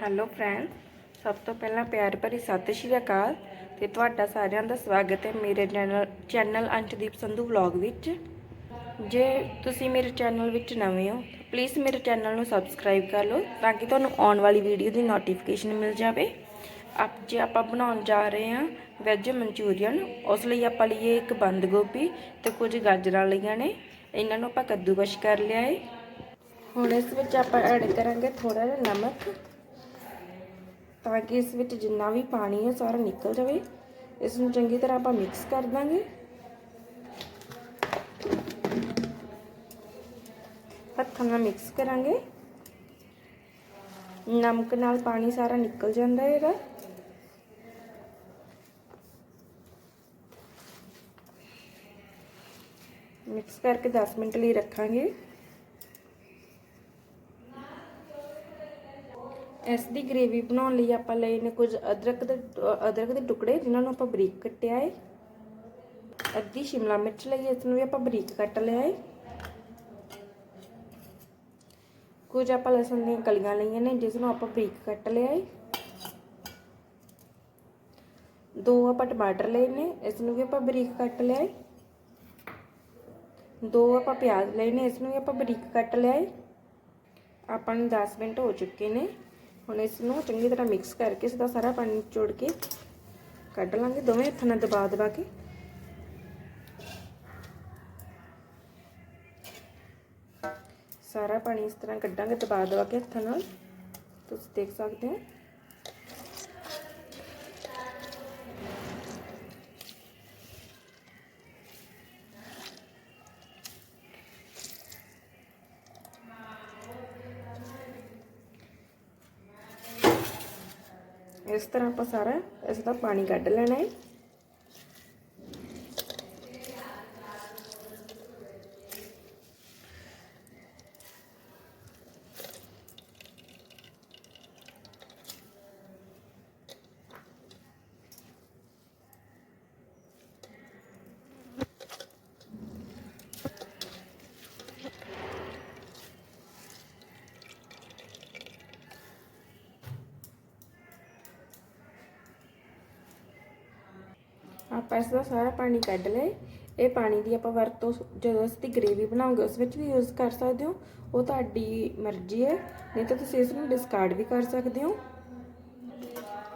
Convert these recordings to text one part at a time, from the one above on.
Hello friend ਸਭ ਤੋਂ ਪਹਿਲਾਂ ਪਿਆਰ ਭਰੀ ਸਤਿ ਸ਼੍ਰੀ ਅਕਾਲ ਤੇ ਤੁਹਾਡਾ ਸਾਰਿਆਂ ਦਾ ਸਵਾਗਤ ਹੈ ਮੇਰੇ channel channel Anshdeep Sandhu vlog ਵਿੱਚ। ਜੇ ਤੁਸੀਂ ਮੇਰੇ ਚੈਨਲ ਵਿੱਚ ਨਵੇਂ ਹੋ ਪਲੀਜ਼ ਮੇਰੇ ਚੈਨਲ ਨੂੰ ਸਬਸਕ੍ਰਾਈਬ ਕਰ ਲਓ ਤਾਂ ਕਿ ਤੁਹਾਨੂੰ ਆਉਣ ਵਾਲੀ ਵੀਡੀਓ ਦੀ ਨੋਟੀਫਿਕੇਸ਼ਨ ਮਿਲ ਜਾਵੇ। ਆਪ ਜੇ ਆਪਾਂ ਬਣਾਉਣ ਜਾ ਰਹੇ ਹਾਂ ਵੈਜ ਮਨਚੂਰੀਅਨ, ਉਸ ਲਈ ਆਪਾਂ ਲਈਏ ਇੱਕ ਬੰਦ ਗੋਭੀ ਤੇ ਕੁਝ ਗਾਜਰਾਂ ਲਈਆਂ ਨੇ। ਇਹਨਾਂ ਨੂੰ ਆਪਾਂ ਕੱਦੂਕਸ਼ ਕਰ ਲਿਆ ਹੈ ਹੁਣ ਇਸ ਵਿੱਚ ਆਪਾਂ ਐਡ ਕਰਾਂਗੇ ਥੋੜਾ ਜਿਹਾ ਨਮਕ। ਤਾਂ ਕਿ ਇਸ ਵਿੱਚ ਜਿੰਨਾ ਵੀ ਪਾਣੀ ਹੈ, ਸਾਰਾ ਨਿਕਲ ਜਾਵੇ। ਇਸ ਨੂੰ ਚੰਗੀ ਤਰ੍ਹਾਂ ਆਪਾਂ ਮਿਕਸ ਕਰ ਦਾਂਗੇ। ਹੱਥਾਂ ਨਾਲ ਮਿਕਸ ਕਰਾਂਗੇ। ਨਮਕ ਨਾਲ ਪਾਣੀ ਸਾਰਾ ਨਿਕਲ ਜਾਂਦਾ ਹੈ ਇਹਦਾ। ਮਿਕਸ ਕਰਕੇ 10 ਮਿੰਟ ਲਈ ਰੱਖਾਂਗੇ। ਇਸ ਦੀ ਗ੍ਰੇਵੀ ਬਣਾਉਣ ਲਈ ਆਪਾਂ ਲਏ ਨੇ ਕੁਝ ਅਦਰਕ ਦੇ ਅਦਰਕ ਦੇ ਟੁਕੜੇ, ਜਿਨ੍ਹਾਂ ਨੂੰ ਆਪਾਂ ਬਰੀਕ ਕੱਟਿਆ ਹੈ ਅੱਧੀ ਸ਼ਿਮਲਾ ਮਿਰਚ ਲਈ ਇਸ ਨੂੰ ਵੀ ਆਪਾਂ ਬਰੀਕ ਕੱਟ ਲਿਆ ਹੈ ਕੁਝ ਆਪਾਂ ਲਸਣ ਦੀਆਂ ਕਲੀਆਂ ਲਈਆਂ ਨੇ, ਜਿਸ ਨੂੰ ਆਪਾਂ ਬਰੀਕ ਕੱਟ ਲਿਆ ਹੈ ਦੋ ਆਪਾਂ ਟਮਾਟਰ ਲਏ ਨੇ, ਇਸ ਨੂੰ ਵੀ ਆਪਾਂ ਬਰੀਕ ਕੱਟ ਲਿਆ ਹੈ ਦੋ ਆਪਾਂ ਪਿਆਜ਼ ਲਏ ਨੇ, ਇਸ ਨੂੰ ਵੀ ਆਪਾਂ ਬਰੀਕ ਕੱਟ ਲਿਆ ਹੈ ਆਪਾਂ ਨੂੰ 10 ਮਿੰਟ ਹੋ ਚੁੱਕੇ ਨੇ। ਹੁਣ ਇਸ ਨੂੰ ਚੰਗੀ ਤਰ੍ਹਾਂ ਮਿਕਸ ਕਰਕੇ ਇਸ ਦਾ ਸਾਰਾ ਪਾਣੀ ਨਿਚੋੜ ਕੇ ਕੱਢ ਲਾਂਗੇ, ਦੋਵੇਂ ਹੱਥਾਂ ਨਾਲ ਦਬਾ ਦਬਾ ਕੇ। ਸਾਰਾ ਪਾਣੀ ਇਸ ਤਰ੍ਹਾਂ ਕੱਢਾਂਗੇ, ਦਬਾ ਦਬਾ ਕੇ ਹੱਥਾਂ ਨਾਲ। ਤੁਸੀਂ ਦੇਖ ਸਕਦੇ ਹੋ। ਇਸ ਤਰ੍ਹਾਂ ਆਪਾਂ ਸਾਰਾ ਇਸ ਦਾ ਪਾਣੀ ਕੱਢ ਲੈਣਾ ਹੈ। ਆਪਾਂ ਇਸ ਦਾ ਸਾਰਾ ਪਾਣੀ ਕੱਢ ਲਏ। ਇਹ ਪਾਣੀ ਦੀ ਆਪਾਂ ਵਰਤੋਂ ਜਦੋਂ ਅਸੀਂ ਦੀ ਗ੍ਰੇਵੀ ਬਣਾਉਂਗੇ ਉਸ ਵਿੱਚ ਵੀ ਯੂਜ਼ ਕਰ ਸਕਦੇ ਹੋ। ਉਹ ਤੁਹਾਡੀ ਮਰਜ਼ੀ ਹੈ। ਨਹੀਂ ਤਾਂ ਤੁਸੀਂ ਇਸ ਨੂੰ ਡਿਸਕਾਰਡ ਵੀ ਕਰ ਸਕਦੇ ਹੋ।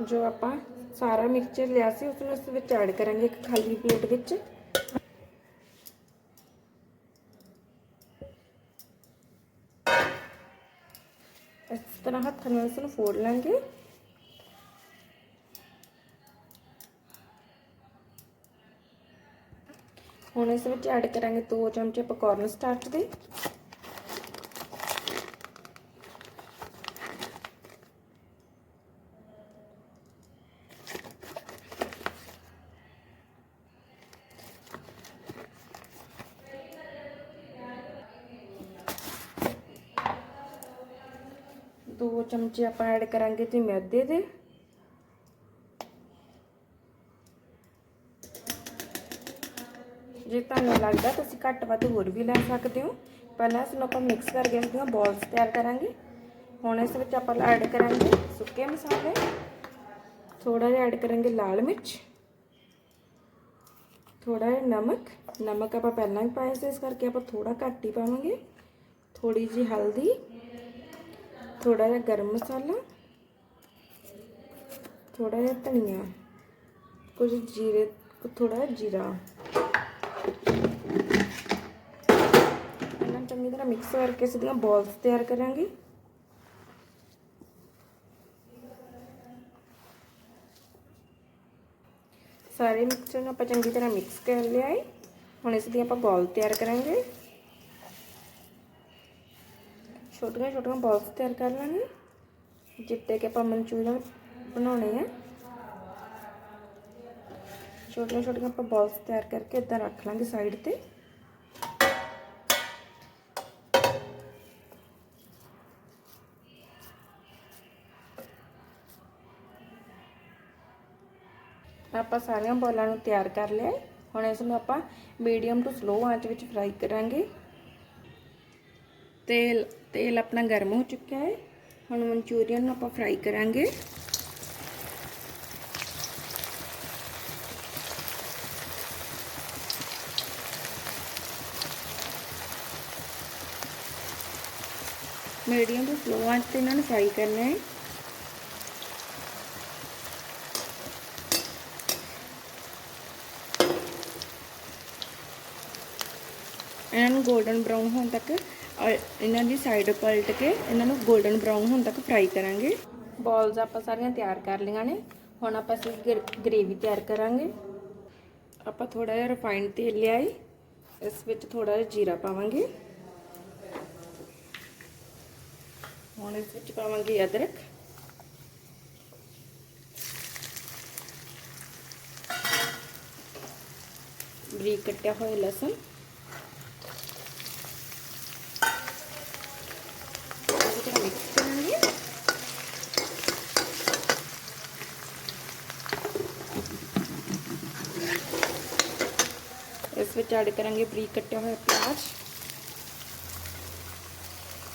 ਜੋ ਆਪਾਂ ਸਾਰਾ ਮਿਕਸਚਰ ਲਿਆ ਸੀ, ਉਸ ਨੂੰ ਇਸ ਵਿੱਚ ਐਡ ਕਰਾਂਗੇ ਇੱਕ ਖਾਲੀ ਪਲੇਟ ਵਿੱਚ। ਇਸ ਤਰ੍ਹਾਂ ਹੱਥ ਨਾਲ ਇਸ ਨੂੰ ਫੋੜ ਲਾਂਗੇ। ਹੁਣ ਇਸ ਵਿੱਚ ਐਡ ਕਰਾਂਗੇ 2 ਚਮਚੇ ਪਕੌਰਨ ਸਟਾਰਚ ਦੇ। ਦੋ ਚਮਚੇ ਆਪਾਂ ਐਡ ਕਰਾਂਗੇ ਤੇ ਮੈਦੇ ਦੇ ਜੇ ਤੁਹਾਨੂੰ ਲੱਗਦਾ ਤੁਸੀਂ ਘੱਟ ਵੱਧ ਹੋਰ ਵੀ ਲੈ ਸਕਦੇ ਹੋ? ਪਹਿਲਾਂ ਇਸ ਨੂੰ ਆਪਾਂ ਮਿਕਸ ਕਰਕੇ ਇਸ ਦੀਆਂ ਬਾਲਸ ਤਿਆਰ ਕਰਾਂਗੇ। ਹੁਣ ਇਸ ਵਿੱਚ ਆਪਾਂ ਐਡ ਕਰਾਂਗੇ ਸੁੱਕੇ ਮਸਾਲੇ। ਥੋੜਾ ਜਿਹਾ ਐਡ ਕਰਾਂਗੇ ਲਾਲ ਮਿਰਚ। ਥੋੜਾ ਜਿਹਾ ਨਮਕ। ਨਮਕ ਆਪਾਂ ਪਹਿਲਾਂ ਹੀ ਪਾਇਆ ਸੀ, ਇਸ ਕਰਕੇ ਆਪਾਂ ਥੋੜਾ ਘੱਟ ਹੀ ਪਾਵਾਂਗੇ। ਥੋੜੀ ਜੀ ਹਲਦੀ। ਥੋੜਾ ਜਿਹਾ ਗਰਮ ਮਸਾਲਾ। ਥੋੜਾ ਜਿਹਾ ਧਨੀਆ। ਕੁਝ ਜੀਰੇ ਥੋੜਾ ਜਿਹਾ ਜੀਰਾ। ਇਹਨਾਂ ਚੰਗੀ ਤਰ੍ਹਾਂ ਮਿਕਸ ਕਰਕੇ ਇਸ ਦੀਆਂ ਬਾਲਸ ਤਿਆਰ ਕਰਾਂਗੇ ਸਾਰੇ ਮਿਕਸਚਰ ਨੂੰ ਆਪਾਂ ਚੰਗੀ ਤਰ੍ਹਾਂ ਮਿਕਸ ਕਰ ਲਿਆ ਹੈ ਹੁਣ ਇਸ ਦੀ ਆਪਾਂ ਬਾਲ ਤਿਆਰ ਕਰਾਂਗੇ ਛੋਟੀਆਂ ਛੋਟੀਆਂ ਬਾਲਸ ਤਿਆਰ ਕਰ ਲਾਂਗੇ ਜਿੱਤੇ ਕਿ ਆਪਾਂ ਮਨਚੂਰੀਅਨ ਬਣਾਉਣੇ ਆ ਛੋਟੀਆਂ ਛੋਟੀਆਂ ਆਪਾਂ ਬਾਲਸ ਤਿਆਰ ਕਰਕੇ ਇਦਾਂ ਰੱਖ ਲਾਂਗੇ ਸਾਈਡ ਤੇ। ਆਪਾਂ ਸਾਰੀਆਂ ਬੋਲਾਂ ਨੂੰ ਤਿਆਰ ਕਰ ਲਿਆ ਹੁਣ ਇਸ ਨੂੰ ਆਪਾਂ ਮੀਡੀਅਮ ਟੂ ਸਲੋ ਆਂਚ ਵਿੱਚ ਫਰਾਈ ਕਰਾਂਗੇ। ਤੇਲ ਤੇਲ ਆਪਣਾ ਗਰਮ ਹੋ ਚੁੱਕਿਆ ਹੈ। ਹੁਣ ਮਨਚੂਰੀਅਨ ਨੂੰ ਆਪਾਂ ਫਰਾਈ ਕਰਾਂਗੇ। ਮੀਡੀਅਮ ਤੋਂ ਸਲੋ ਆਂਚ ਤੇ ਇਹਨਾਂ ਨੂੰ ਫਰਾਈ ਕਰਨਾ ਹੈ। ਇਹਨਾਂ ਨੂੰ 골ਡਨ ਬਰਾਊਨ ਹੋਣ ਤੱਕ ਔਰ ਇਹਨਾਂ ਦੀ ਸਾਈਡ ਪਲਟ ਕੇ ਇਹਨਾਂ ਨੂੰ 골ਡਨ ਬਰਾਊਨ ਹੋਣ ਤੱਕ ਫਰਾਈ ਕਰਾਂਗੇ। ਬਾਲਸ ਆਪਾਂ ਸਾਰੀਆਂ ਤਿਆਰ ਕਰ ਲਈਆਂ ਨੇ। ਹੁਣ ਆਪਾਂ ਇਸ ਗ੍ਰੇਵੀ ਤਿਆਰ ਕਰਾਂਗੇ। ਆਪਾਂ ਥੋੜਾ ਜਿਹਾ ਰਿਫਾਈਨਡ ਤੇਲ ਲਿਆਏ ਇਸ ਵਿੱਚ ਥੋੜਾ ਜਿਹਾ ਜੀਰਾ ਪਾਵਾਂਗੇ। ਹੁਣ ਇਸ ਵਿੱਚ ਪਾਵਾਂਗੇ ਅਦਰਕ ਬਰੀਕ ਕੱਟਿਆ ਹੋਇਆ ਲਸਣ ਇਹਨੂੰ ਮਿਕਸ ਕਰਾਂਗੇ ਇਸ ਵਿੱਚ ਐਡ ਕਰਾਂਗੇ ਬਰੀਕ ਕੱਟਿਆ ਹੋਇਆ ਪਿਆਜ਼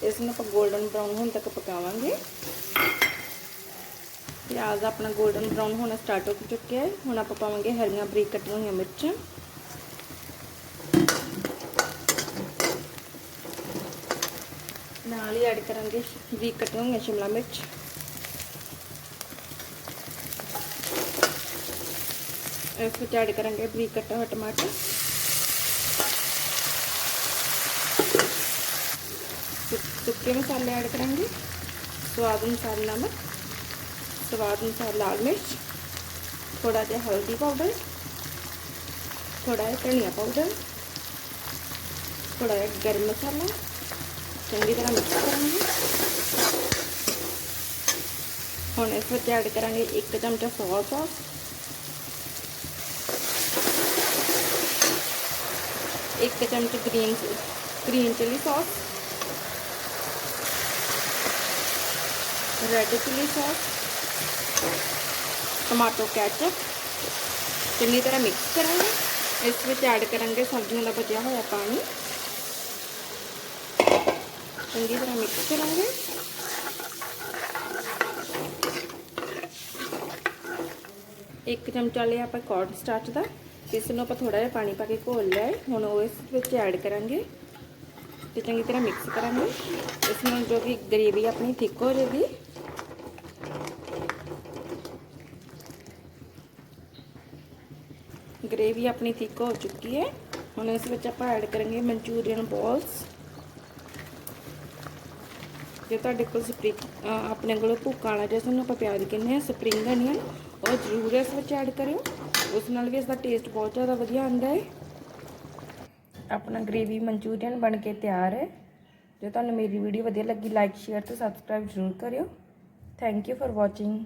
ਇਸ ਨੂੰ ਆਪਾਂ 골ਡਨ ਬਰਾਊਨ ਹੋਣ ਤੱਕ ਪਕਾਵਾਂਗੇ। ਪਿਆਜ਼ ਆਪਣਾ 골ਡਨ ਬਰਾਊਨ ਹੋਣਾ ਸਟਾਰਟ ਹੋ ਚੁੱਕਿਆ ਹੈ। ਹੁਣ ਆਪਾਂ ਪਾਵਾਂਗੇ ਹਰੀਆਂ ਬਰੀਕ ਕੱਟੀਆਂ ਹੋਈਆਂ ਮਿਰਚਾਂ। ਨਾਲ ਹੀ ਐਡ ਕਰਾਂਗੇ ਬਰੀਕ ਕੱਟੀਆਂ ਹੋਈਆਂ ਸ਼ਿਮਲਾ ਮਿਰਚ। ਇਸ ਵਿੱਚ ਐਡ ਕਰਾਂਗੇ ਬਰੀਕ ਕੱਟਾ ਹੋਇਆ ਟਮਾਟਰ। ਸੁੱਕੇ ਮਸਾਲੇ ਐਡ ਕਰਾਂਗੇ। ਸਵਾਦ ਅਨੁਸਾਰ ਨਮਕ, ਸਵਾਦ ਅਨੁਸਾਰ ਲਾਲ ਮਿਰਚ ਥੋੜਾ ਜਿਹਾ ਹਲਦੀ ਪਾਊਡਰ ਥੋੜਾ ਜਿਹਾ ਧਨੀਆ ਪਾਊਡਰ ਥੋੜਾ ਜਿਹਾ ਗਰਮ ਮਸਾਲਾ, ਚੰਗੀ ਤਰ੍ਹਾਂ ਮਿਕਸ ਕਰਾਂਗੇ। ਹੁਣ ਇਸ ਵਿੱਚ ਐਡ ਕਰਾਂਗੇ 1 ਚਮਚਾ ਸੋਇਆ ਸੌਸ ਇੱਕ ਚਮਚ green green chilli sauce red chilli sauce, tomato ketchup ਚੰਗੀ ਤਰ੍ਹਾਂ ਮਿਕਸ ਕਰਾਂਗੇ। ਇਸ ਵਿੱਚ ਐਡ ਕਰਾਂਗੇ ਸਬਜ਼ੀਆਂ ਦਾ ਬਚਿਆ ਹੋਇਆ ਪਾਣੀ। ਚੰਗੀ ਤਰ੍ਹਾਂ ਮਿਕਸ ਕਰਾਂਗੇ। ਇੱਕ ਚਮਚਾ ਲਿਆ ਆਪਾਂ ਕੌਰਨ ਸਟਾਰਚ ਦਾ। ਇਸ ਨੂੰ ਆਪਾਂ ਥੋੜਾ ਜਿਹਾ ਪਾਣੀ ਪਾ ਕੇ ਘੋਲ ਲਿਆ ਹੁਣ ਉਹ ਇਸ ਵਿੱਚ ਐਡ ਕਰਾਂਗੇ ਤੇ ਚੰਗੀ ਤਰ੍ਹਾਂ ਮਿਕਸ ਕਰਾਂਗੇ। ਇਸ ਨਾਲ ਜੋ ਕਿ ਗਰੇਵੀ ਆਪਣੀ ਥਿਕ ਹੋ ਜਾਏਗੀ ਗ੍ਰੇਵੀ ਆਪਣੀ ਥਿੱਕ ਹੋ ਚੁੱਕੀ ਹੈ। ਹੁਣ ਇਸ ਵਿੱਚ ਆਪਾਂ ਐਡ ਕਰਾਂਗੇ ਮਨਚੂਰੀਅਨ ਬਾਲਸ ਜੇ ਤੁਹਾਡੇ ਕੋਲ ਸਪਰਿੰਗ ਆਪਣੇ ਕੋਲ ਭੁੱਕਾ ਵਾਲਾ ਜਿਸ ਨੂੰ ਆਪਾਂ ਪਿਆਜ਼ ਕਹਿੰਦੇ ਆ ਸਪਰਿੰਗ ਅਨੀਅਨ ਉਹ ਜ਼ਰੂਰ ਇਸ ਵਿੱਚ ਐਡ ਕਰਿਓ। ਉਸ ਨਾਲ ਵੀ ਇਸ ਦਾ ਟੇਸਟ ਬਹੁਤ ਜ਼ਿਆਦਾ ਵਧੀਆ ਆਉਂਦਾ ਹੈ। ਆਪਣਾ ਗ੍ਰੇਵੀ ਮਨਚੂਰੀਅਨ ਬਣ ਕੇ ਤਿਆਰ ਹੈ। ਜੇ ਤੁਹਾਨੂੰ ਮੇਰੀ ਵੀਡੀਓ ਵਧੀਆ ਲੱਗੀ ਲਾਈਕ ਸ਼ੇਅਰ ਤੇ ਸਬਸਕ੍ਰਾਈਬ ਜ਼ਰੂਰ ਕਰਿਓ। Thank you for watching